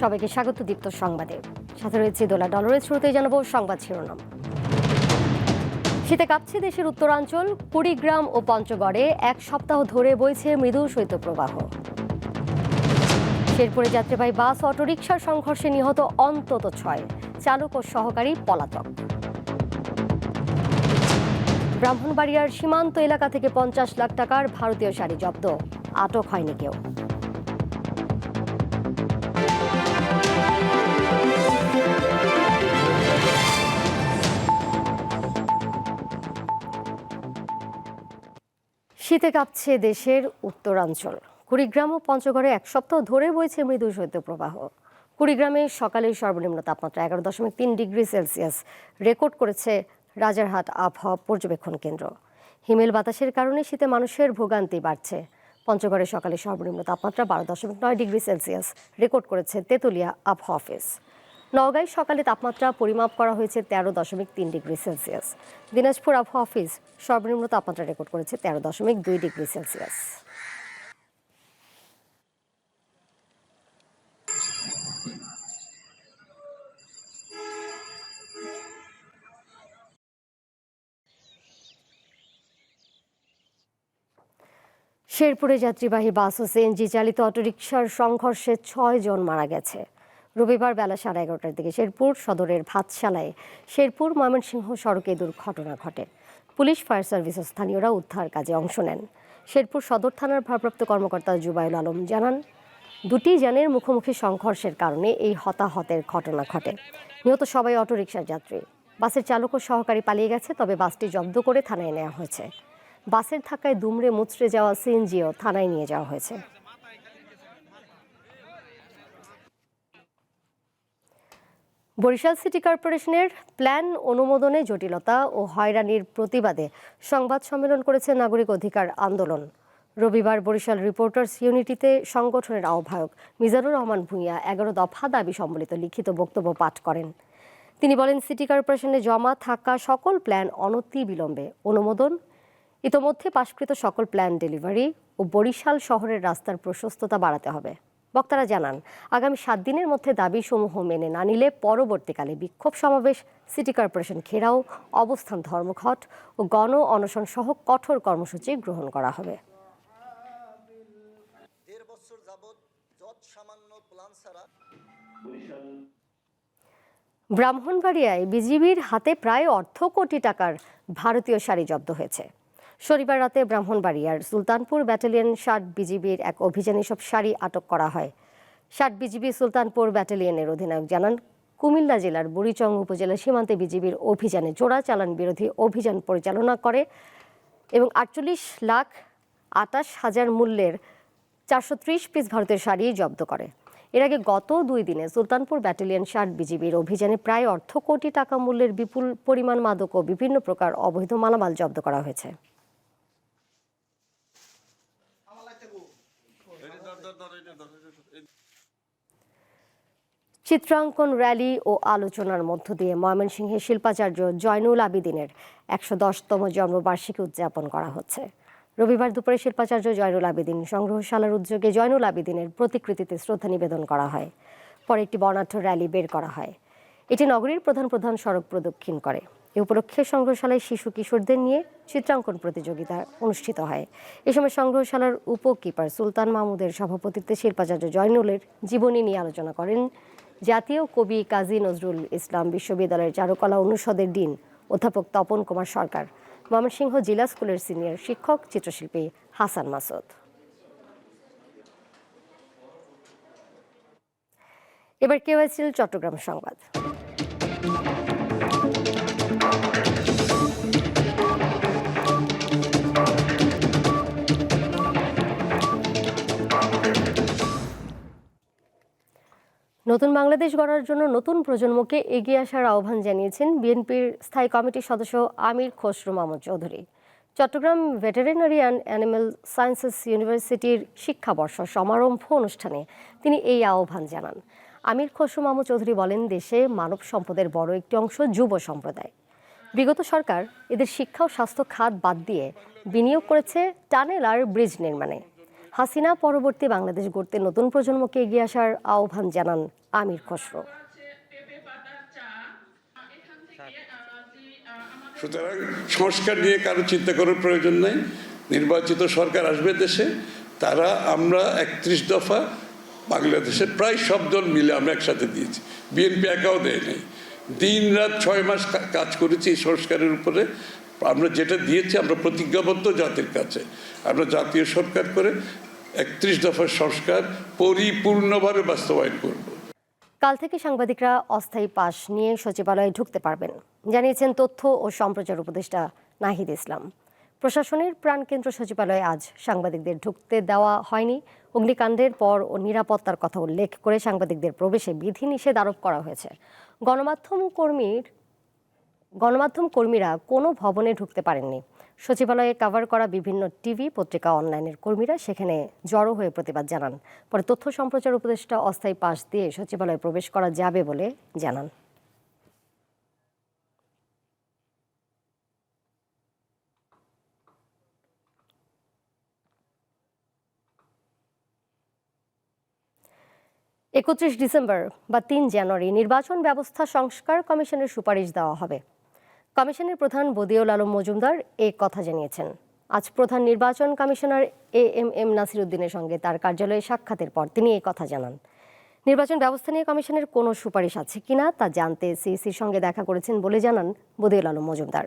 সবাইকে স্বাগত দীপ্ত সংবাদে। সাথে রয়েছে দোলা ডলরের শুরুতেই জানাব সংবাদ শিরোনাম। শীতে কাঁপছে দেশের উত্তরাঞ্চল, কুড়িগ্রাম ও পঞ্চগড়ে এক সপ্তাহ ধরে বইছে মৃদু শৈত্যপ্রবাহ। শেরপুরে যাত্রীবাহী বাস অটোরিকশার সংঘর্ষে নিহত অন্তত ছয়। চালক ও সহকারী পলাতক। ব্রাহ্মণবাড়িয়ার সীমান্ত এলাকা থেকে পঞ্চাশ লাখ টাকার ভারতীয় শাড়ি জব্দ। আটক হয়নি কেউ। শীতে কাঁপছে দেশের উত্তরাঞ্চল। কুড়িগ্রাম ও পঞ্চগড়ে এক সপ্তাহ ধরে বইছে মৃদু শৈত্যপ্রবাহ। কুড়িগ্রামে সকালে সর্বনিম্ন তাপমাত্রা এগারো দশমিক তিন ডিগ্রি সেলসিয়াস। রেকর্ড করেছে রাজারহাট আবহাওয়া পর্যবেক্ষণ কেন্দ্র। হিমেল বাতাসের কারণে শীতে মানুষের ভোগান্তি বাড়ছে। পঞ্চগড়ে সকালে সর্বনিম্ন তাপমাত্রা বারো দশমিক নয় ডিগ্রি সেলসিয়াস। রেকর্ড করেছে তেঁতুলিয়া আবহাওয়া অফিস। নওগাঁয় সকালে তাপমাত্রা পরিমাপ করা হয়েছে তেরো দশমিক তিন ডিগ্রি সেলসিয়াস। দিনাজপুর আবহাওয়া অফিস সর্বনিম্ন তাপমাত্রা রেকর্ড করেছে তেরো দশমিক দুই ডিগ্রি সেলসিয়াস। শেরপুরে যাত্রীবাহী বাস ও সিএনজি চালিত অটোরিকশার সংঘর্ষে ছয় জন মারা গেছে। রবিবার বেলা সাড়ে এগারোটার দিকে শেরপুর সদরের ভাতশালায় শেরপুর ময়মনসিংহ সড়কে দুর্ঘটনা ঘটে। পুলিশ, ফায়ার সার্ভিস ও স্থানীয়রা উদ্ধার কাজে অংশ নেন। শেরপুর সদর থানার ভারপ্রাপ্ত কর্মকর্তা জুবাইল আলম জানান, দুটি যানের মুখোমুখি সংঘর্ষের কারণে এই হতাহতের ঘটনা ঘটে। নিহত সবাই অটোরিকশার যাত্রী। বাসের চালক ও সহকারী পালিয়ে গেছে, তবে বাসটি জব্দ করে থানায় নেওয়া হয়েছে। বাসের ধাক্কায় দুমড়ে মুচড়ে যাওয়া সিএনজিও থানায় নিয়ে যাওয়া হয়েছে। বরিশাল সিটি কর্পোরেশনের প্ল্যান অনুমোদনে জটিলতা ও হয়রানির প্রতিবাদে সংবাদ সম্মেলন করেছে নাগরিক অধিকার আন্দোলন। রবিবার বরিশাল রিপোর্টার্স ইউনিটিতে সংগঠনের আহ্বায়ক মিজানুর রহমান ভূঁইয়া এগারো দফা দাবি সম্বলিত লিখিত বক্তব্য পাঠ করেন। তিনি বলেন, সিটি কর্পোরেশনে জমা থাকা সকল প্ল্যান অনতি বিলম্বে অনুমোদন, ইতোমধ্যে পাশকৃত সকল প্ল্যান ডেলিভারি ও বরিশাল শহরের রাস্তার প্রশস্ততা বাড়াতে হবে। বক্তারা জানান আগামী সাত দিনের মধ্যে দাবিসমূহ মেনে না নিলে পরবর্তীকালে বিক্ষোভ সমাবেশ সিটি কর্পোরেশন ঘেরাও অবস্থান ধর্মঘট ও গণ অনশন সহ কঠোর কর্মসূচি গ্রহণ করা হবে। ব্রাহ্মণবাড়িয়ায় বিজিবির হাতে প্রায় অর্ধ কোটি টাকার ভারতীয় শাড়ি জব্দ হয়েছে। শনিবার রাতে ব্রাহ্মণবাড়িয়ার সুলতানপুর ব্যাটালিয়ন ষাট বিজিবির এক অভিযানে সব শাড়ি আটক করা হয়। ষাট বিজিবি সুলতানপুর ব্যাটালিয়নের অধিনায়ক জানান, কুমিল্লা জেলার বুড়িচং উপজেলা সীমান্তে বিজিবির অভিযানে চোরাচালান বিরোধী অভিযান পরিচালনা করে এবং আটচল্লিশ লাখ আটাশ হাজার মূল্যের চারশো ত্রিশ পিস ভারতের শাড়ি জব্দ করে। এর আগে গত দুই দিনে সুলতানপুর ব্যাটালিয়ন ষাট বিজিবির অভিযানে প্রায় অর্ধ কোটি টাকা মূল্যের বিপুল পরিমাণ মাদক ও বিভিন্ন প্রকার অবৈধ মালামাল জব্দ করা হয়েছে। চিত্রাঙ্কন র্যালি ও আলোচনার মধ্য দিয়ে ময়মনসিংহের শিল্পাচার্য জয়নুল আবিদিনের একশো দশতম জন্মবার্ষিকী উদযাপন করা হচ্ছে। রবিবার দুপুরে শিল্পাচার্য জয়নুল আবিদিন সংগ্রহশালার উদ্যোগে জয়নুল আবিদিনের প্রতিকৃতিতে শ্রদ্ধা নিবেদন করা হয়। পরে একটি বর্ণাঢ্য র্যালি বের করা হয়। এটি নগরীর প্রধান প্রধান সড়ক প্রদক্ষিণ করে। এ উপলক্ষে সংগ্রহশালায় শিশু কিশোরদের নিয়ে চিত্রাঙ্কন প্রতিযোগিতা অনুষ্ঠিত হয়। এ সময় সংগ্রহশালার উপকিপার সুলতান মাহমুদের সভাপতিত্বে শিল্পাচার্য জয়নুলের জীবনী নিয়ে আলোচনা করেন জাতীয় কবি কাজী নজরুল ইসলাম বিশ্ববিদ্যালয়ের চারুকলা অনুষদের ডিন অধ্যাপক তপন কুমার সরকার, ময়মনসিংহ জিলা স্কুলের সিনিয়র শিক্ষক চিত্রশিল্পী হাসান মাসুদ। এবার কেউ চট্টগ্রাম সংবাদ। নতুন বাংলাদেশ গড়ার জন্য নতুন প্রজন্মকে এগিয়ে আসার আহ্বান জানিয়েছেন বিএনপির স্থায়ী কমিটির সদস্য Amir Khasru Mahmud Chowdhury. Chittagong veterinary and animal sciences ইউনিভার্সিটির শিক্ষাবর্ষ সমারম্ভ অনুষ্ঠানে তিনি এই আহ্বান জানান। আমির খসরু মাহমুদ চৌধুরী বলেন, দেশে মানব সম্পদের বড় একটি অংশ যুব সম্প্রদায়। বিগত সরকার এদের শিক্ষা ও স্বাস্থ্য খাত বাদ দিয়ে বিনিয়োগ করেছে টানেল আর ব্রিজ নির্মাণে। হাসিনা পরবর্তী বাংলাদেশ গড়তে নতুন প্রজন্মকে এগিয়ে আসার আহ্বান জানান আমির খসরু। সুতরাং সংস্কার নিয়ে কারও চিন্তা করার প্রয়োজন নাই। নির্বাচিত সরকার আসবে দেশে, তারা আমরা একত্রিশ দফা বাংলাদেশের প্রায় সব দল মিলে আমরা একসাথে দিয়েছি। বিএনপি একাও দেয় নাই। দিন রাত ছয় মাস কাজ করেছি এই সংস্কারের উপরে। আমরা যেটা দিয়েছি, আমরা প্রতিজ্ঞাবদ্ধ জাতির কাছে। আমরা জাতীয় সরকার করে একত্রিশ দফার সংস্কার পরিপূর্ণভাবে বাস্তবায়ন করব। কাল থেকে সাংবাদিকরা অস্থায়ী পাস নিয়ে সচিবালয়ে ঢুকতে পারবেন। জানিয়েছেন তথ্য ও সম্প্রচার উপদেষ্টা নাহিদ ইসলাম। প্রশাসনের প্রাণকেন্দ্র সচিবালয়ে আজ সাংবাদিকদের ঢুকতে দেওয়া হয়নি। অগ্নিকাণ্ডের পর ও নিরাপত্তার কথা উল্লেখ করে সাংবাদিকদের প্রবেশে বিধিনিষেধ আরোপ করা হয়েছে। গণমাধ্যম কর্মীর, গণমাধ্যম কর্মীরা কোনো ভবনে ঢুকতে পারেননি। সচিবালয়ে কভার করা বিভিন্ন টিভি পত্রিকা অনলাইনের কর্মীরা সেখানে জড়ো হয়ে প্রতিবাদ জানান। পরে তথ্য সম্প্রচার উপদেষ্টা অস্থায়ী পাশ দিয়ে সচিবালয়ে প্রবেশ করা যাবে বলে জানান। একত্রিশ ডিসেম্বর বা তিন জানুয়ারি নির্বাচন ব্যবস্থা সংস্কার কমিশনের সুপারিশ দেওয়া হবে। কমিশনের প্রধান বদিউল আলম মজুমদার এই কথা জানিয়েছেন। আজ প্রধান নির্বাচন commissioner A M M Nasir উদ্দিনের সঙ্গে তার কার্যালয়ে সাক্ষাতের পর তিনি এই কথা জানান। নির্বাচন ব্যবস্থা নিয়ে কমিশনের কোনো সুপারিশ আছে কিনা তা জানতে সিইসির সঙ্গে দেখা করেছেন বলে জানান বদিউল আলম মজুমদার।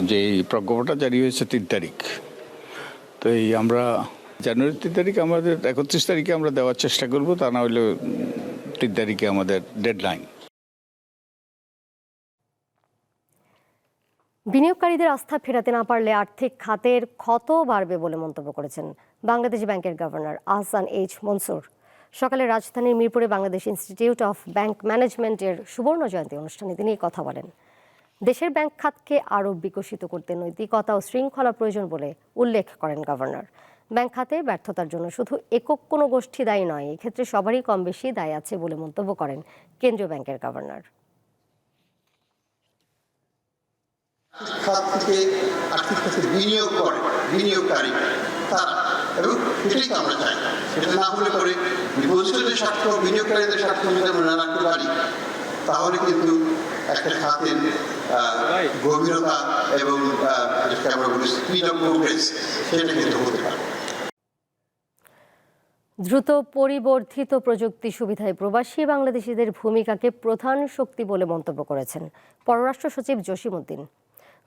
যে প্রজ্ঞাপনটা জারি হয়েছে তিন তারিখ, তো এই আমরা জানুয়ারির তিন তারিখ আমাদের, একত্রিশ তারিখে আমরা দেওয়ার চেষ্টা করব, তা না হলে তিন তারিখে আমাদের ডেডলাইন বিনিয়োগকারীদের আস্থা ফেরাতে না পারলে আর্থিক খাতের ক্ষত বাড়বে বলে মন্তব্য করেছেন বাংলাদেশ ব্যাংকের গভর্নর আহসান এইচ মনসুর। সকালে রাজধানীর মিরপুরে বাংলাদেশ ইনস্টিটিউট অফ ব্যাংক ম্যানেজমেন্টের সুবর্ণ জয়ন্তী অনুষ্ঠানে তিনি কথা বলেন। দেশের ব্যাংক খাতকে আরও বিকশিত করতে নৈতিকতা ও শৃঙ্খলা প্রয়োজন বলে উল্লেখ করেন গভর্নর। ব্যাংক খাতে ব্যর্থতার জন্য শুধু একক কোনো গোষ্ঠী দায়ী নয়, এক্ষেত্রে সবারই কম বেশি দায় আছে বলে মন্তব্য করেন কেন্দ্রীয় ব্যাংকের গভর্নর। তাহলে কিন্তু একটা খাতের গভীরতা এবং আমরা বলি স্পিড অফ সেটা কিন্তু হতে পারে। দ্রুত পরিবর্ধিত প্রযুক্তি সুবিধায় প্রবাসী বাংলাদেশিদের ভূমিকাকে প্রধান শক্তি বলে মন্তব্য করেছেন পররাষ্ট্র সচিব জসিম উদ্দিন।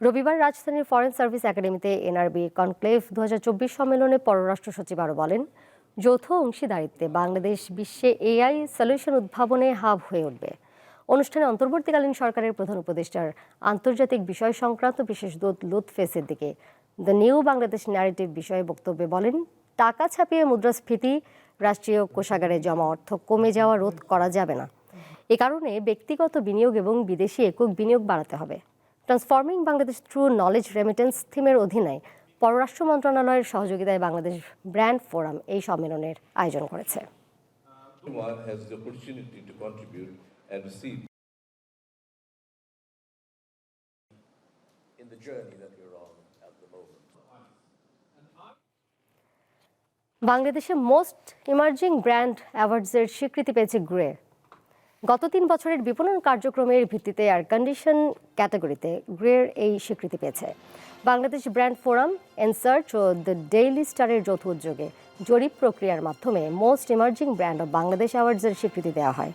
রবিবার রাজধানীর ফরেন সার্ভিস একাডেমিতে এনআরবি কনক্লেভ দু সম্মেলনে পররাষ্ট্র সচিব আরও বলেন, যৌথ অংশীদারিত্বে বাংলাদেশ বিশ্বে এআই সলিউশন উদ্ভাবনে হাব হয়ে উঠবে। অনুষ্ঠানে অন্তর্বর্তীকালীন সরকারের প্রধান উপদেষ্টার আন্তর্জাতিক বিষয় সংক্রান্ত বিশেষ দূত লুৎফে সিদ্দিকে দ্য নিউ বাংলাদেশ ন্যারেটিভ বিষয়ে বক্তব্যে বলেন, টাকা ছাপিয়ে মুদ্রাস্ফীতি রাষ্ট্রীয় কোষাগারে জমা অর্থ কমে যাওয়া রোধ করা যাবে না এ কারণে ব্যক্তিগত বিনিয়োগ এবং বিদেশি একক বিনিয়োগ বাড়াতে হবে transforming Bangladesh through knowledge remittance থিমের অধীনে পররাষ্ট্র মন্ত্রণালয়ের সহযোগিতায় বাংলাদেশ ব্র্যান্ড ফোরাম এই সম্মেলনের আয়োজন করেছে. In the journey that বাংলাদেশে মোস্ট ইমার্জিং ব্র্যান্ড অ্যাওয়ার্ডসের স্বীকৃতি পেয়েছে গ্রে। গত তিন বছরের বিপণন কার্যক্রমের ভিত্তিতে এয়ার কন্ডিশন ক্যাটাগরিতে গ্রের এই স্বীকৃতি পেয়েছে। বাংলাদেশ ব্র্যান্ড ফোরাম, এনসার্চ ও দ্য ডেইলি স্টারের যৌথ উদ্যোগে জরিপ প্রক্রিয়ার মাধ্যমে most emerging brand of Bangladesh অ্যাওয়ার্ডসের স্বীকৃতি দেওয়া হয়।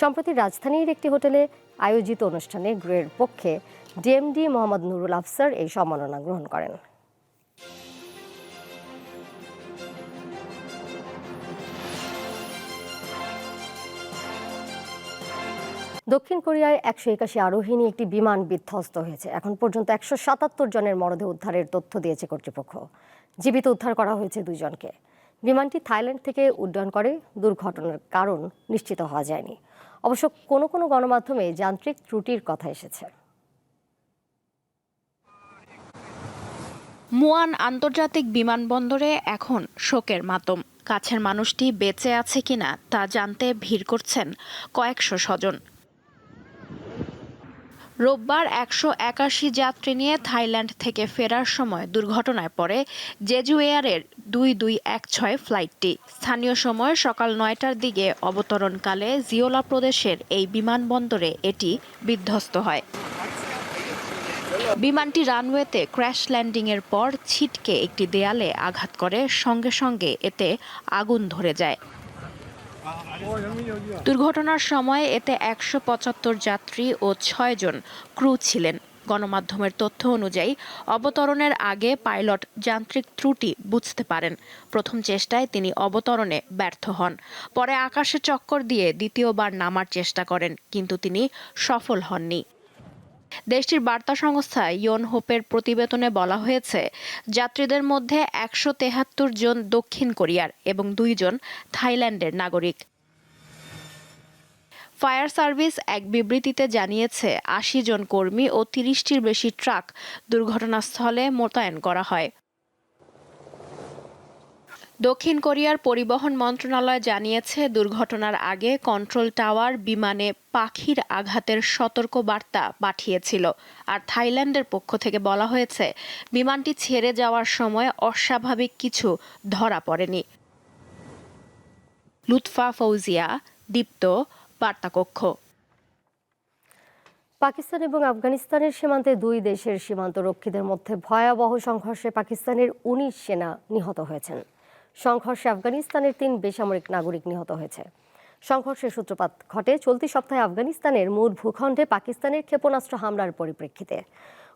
সম্প্রতি রাজধানীর একটি হোটেলে আয়োজিত অনুষ্ঠানে গ্রের পক্ষে ডিএমডি মোহাম্মদ নুরুল আফসার এই সম্মাননা গ্রহণ করেন। দক্ষিণ কোরিয়ায় একশো একাশি আরোহী নিয়ে একটি বিমান বিধ্বস্ত হয়েছে। এখন পর্যন্ত একশো সাতাত্তর জনের মরদেহ উদ্ধারের তথ্য দিয়েছে কর্তৃপক্ষ। জীবিত উদ্ধার করা হয়েছে দুজনকে বিমানটি থাইল্যান্ড থেকে উড্ডয়ন করে, দুর্ঘটনার কারণ নিশ্চিত হওয়া যায়নি। অবশ্য কোনো কোনো গণমাধ্যমে যান্ত্রিক ত্রুটির কথা এসেছে। মুয়ান আন্তর্জাতিক বিমানবন্দরে এখন শোকের মাতম। কাছের মানুষটি বেঁচে আছে কিনা তা জানতে ভিড় করছেন কয়েকশো স্বজন। রোববার একশো একাশি যাত্রী নিয়ে থাইল্যান্ড থেকে ফেরার সময় দুর্ঘটনায় পড়ে জেজু এয়ারের দুই দুই এক ছয় ফ্লাইটটি। স্থানীয় সময় সকাল নয়টার দিকে অবতরণকালে জিওলা প্রদেশের এই বিমানবন্দরে এটি বিধ্বস্ত হয়। বিমানটি রানওয়েতে ক্র্যাশ ল্যান্ডিংয়ের পর ছিটকে একটি দেয়ালে আঘাত করে, সঙ্গে সঙ্গে এতে আগুন ধরে যায়। দুর্ঘটনার সময় এতে একশো পঁচাত্তর যাত্রী ও ছয় জন ক্রু ছিলেন। গণমাধ্যমের তথ্য অনুযায়ী, অবতরণের আগে পাইলট যান্ত্রিক ত্রুটি বুঝতে পারেন। প্রথম চেষ্টায় তিনি অবতরণে ব্যর্থ হন। পরে আকাশে চক্কর দিয়ে দ্বিতীয়বার নামার চেষ্টা করেন, কিন্তু তিনি সফল হননি। দেশটির বার্তা সংস্থা ইয়ন হোপের প্রতিবেদনে বলা হয়েছে, যাত্রীদের মধ্যে একশো তেহাত্তর জন দক্ষিণ কোরিয়ার এবং দুইজন থাইল্যান্ডের নাগরিক। ফায়ার সার্ভিস এক বিবৃতিতে জানিয়েছে, আশি জন কর্মী ও তিরিশটির বেশি ট্রাক দুর্ঘটনাস্থলে মোতায়েন করা হয়। দক্ষিণ কোরিয়ার পরিবহন মন্ত্রণালয় জানিয়েছে, দুর্ঘটনার আগে কন্ট্রোল টাওয়ার বিমানে পাখির আঘাতের সতর্ক বার্তা পাঠিয়েছিল। আর থাইল্যান্ডের পক্ষ থেকে বলা হয়েছে, বিমানটি ছেড়ে যাওয়ার সময় অস্বাভাবিক কিছু ধরা পড়েনি। লুৎফা ফৌজিয়া, দীপ্ত, বার্তাকক্ষ। পাকিস্তান এবং আফগানিস্তানের সীমান্তে দুই দেশের সীমান্ত রক্ষীদের মধ্যে ভয়াবহ সংঘর্ষে পাকিস্তানের উনিশ সেনা নিহত হয়েছেন। সংঘর্ষে আফগানিস্তানের তিন বেসামরিক নাগরিক নিহত হয়েছে। সংঘর্ষের সূত্রপাত ঘটে চলতি সপ্তাহে আফগানিস্তানের মূল ভূখণ্ডে পাকিস্তানের ক্ষেপণাস্ত্র হামলার পরিপ্রেক্ষিতে।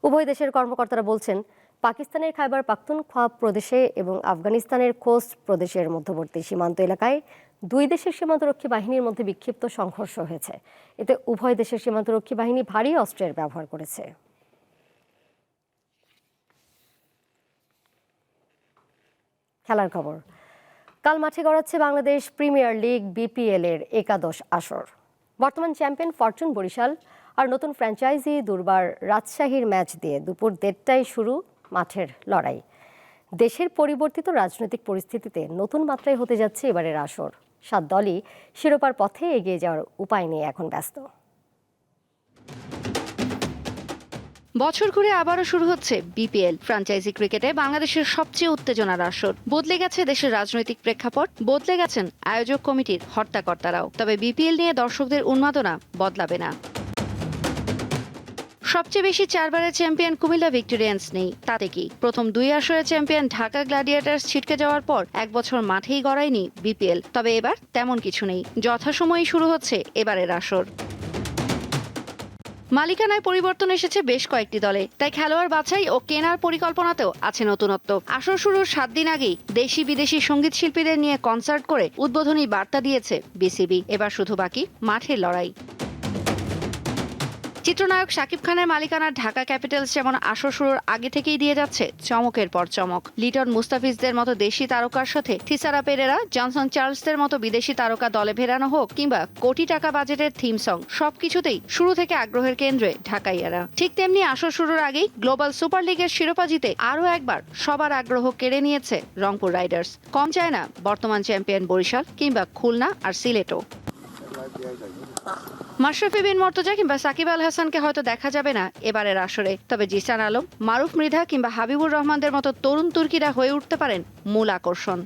উভয় দেশের কর্মকর্তারা বলছেন, পাকিস্তানের খাইবার পাখতুনখোয়া প্রদেশে এবং আফগানিস্তানের কোস্ট প্রদেশের মধ্যবর্তী সীমান্ত এলাকায় দুই দেশের সীমান্তরক্ষী বাহিনীর মধ্যে বিক্ষিপ্ত সংঘর্ষ হয়েছে। এতে উভয় দেশের সীমান্তরক্ষী বাহিনী ভারী অস্ত্রের ব্যবহার করেছে। খেলার খবর। কাল মাঠে গড়াচ্ছে বাংলাদেশ প্রিমিয়ার লিগ বিপিএল এর একাদশ আসর। বর্তমান চ্যাম্পিয়ন ফরচুন বরিশাল আর নতুন ফ্র্যাঞ্চাইজি দুর্বার রাজশাহীর ম্যাচ দিয়ে দুপুর দেড়টায় শুরু মাঠের লড়াই। দেশের পরিবর্তিত রাজনৈতিক পরিস্থিতিতে নতুন মাত্রায় হতে যাচ্ছে এবারের আসর। সাত দলই শিরোপার পথে এগিয়ে যাওয়ার উপায় নিয়ে এখন ব্যস্ত। বছর ঘুরে আবারও শুরু হচ্ছে বিপিএল ফ্র্যাঞ্চাইজি ক্রিকেটে বাংলাদেশের সবচেয়ে উত্তেজনার আসর। বদলে গেছে দেশের রাজনৈতিক প্রেক্ষাপট, বদলে গেছেন আয়োজক কমিটির হর্তাকর্তারাও। তবে বিপিএল নিয়ে দর্শকদের উন্মাদনা বদলাবে না। সবচেয়ে বেশি চারবারের চ্যাম্পিয়ন কুমিল্লা ভিক্টোরিয়ান্স নেই, তাতে কি? প্রথম দুই আসরের চ্যাম্পিয়ন ঢাকা গ্ল্যাডিয়েটার্স ছিটকে যাওয়ার পর এক বছর মাঠেই গড়ায়নি বিপিএল। তবে এবার তেমন কিছু নেই। যথাসময়েই শুরু হচ্ছে এবারের আসর। মালিকানায় পরিবর্তন এসেছে বেশ কয়েকটি দলে। তাই খেলোয়াড় বাছাই ও কেনার পরিকল্পনাতেও আছে নতুনত্ব। আসর শুরুর সাত দিন আগেই দেশি বিদেশি সংগীত শিল্পীদের নিয়ে কনসার্ট করে উদ্বোধনী বার্তা দিয়েছে বিসিবি। এবার শুধু বাকি মাঠের লড়াই। চিত্রনায়ক শাকিব খানের মালিকানার ঢাকা ক্যাপিটালস যেমন আসর শুরুর আগে থেকেই দিয়ে যাচ্ছে চমকের পর চমক। লিটন মুস্তাফিজদের মতো দেশি তারকার সাথে থিসারা পেরেরা, জনসন চার্লসদের মতো বিদেশি তারকা দলে ভেরানো হোক কিংবা কোটি টাকা বাজেটের থিম সং, সবকিছুতেই শুরু থেকে আগ্রহের কেন্দ্রে ঢাকাইয়ারা ঠিক তেমনি আসর শুরুর আগেই গ্লোবাল সুপার লিগের শিরোপা জিতে আরও একবার সবার আগ্রহ কেড়ে নিয়েছে রংপুর রাইডার্স। কম চায় না বর্তমান চ্যাম্পিয়ন বরিশাল কিংবা খুলনা আর সিলেটও। মাশরাফি বিন মর্তজা কিংবা সাকিব আল হাসানকে হয়তো দেখা যাবে না এবারের আসরে। তবে জিসান আলম, মারুফ মৃধা কিংবা হাবিবুর রহমানদের মতো তরুণ তুর্কিরা হয়ে উঠতে পারেন মূল আকর্ষণ।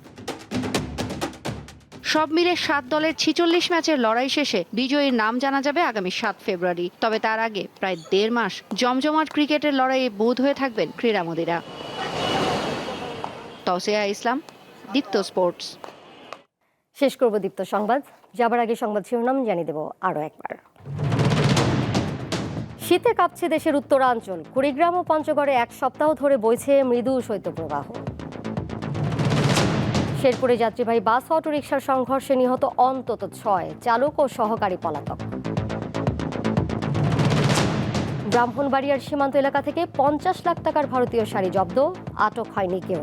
সব মিলে সাত দলের ছিচল্লিশ ম্যাচের লড়াই শেষে বিজয়ীর নাম জানা যাবে আগামী সাত ফেব্রুয়ারি। তবে তার আগে প্রায় দেড় মাস জমজমাট ক্রিকেটের লড়াইয়ে বোধ হয়ে থাকবেন ক্রীড়ামোদীরা। তসিয়া ইসলাম, দীপ্ত স্পোর্টস। শেষ করব দীপ্ত সংবাদ। যাবার আগে সংবাদ শিরোনাম জানিয়ে দেব আরও একবার। শীতে কাঁপছে দেশের উত্তরাঞ্চল। কুড়িগ্রাম ও পঞ্চগড়ে এক সপ্তাহ ধরে বইছে মৃদু শৈত্যপ্রবাহ। শেরপুরে যাত্রীবাহী বাস, অটোরিকশার সংঘর্ষে নিহত অন্তত ছয় চালক ও সহকারী পলাতক। ব্রাহ্মণবাড়িয়ার সীমান্ত এলাকা থেকে পঞ্চাশ লাখ টাকার ভারতীয় শাড়ি জব্দ, আটক হয়নি কেউ।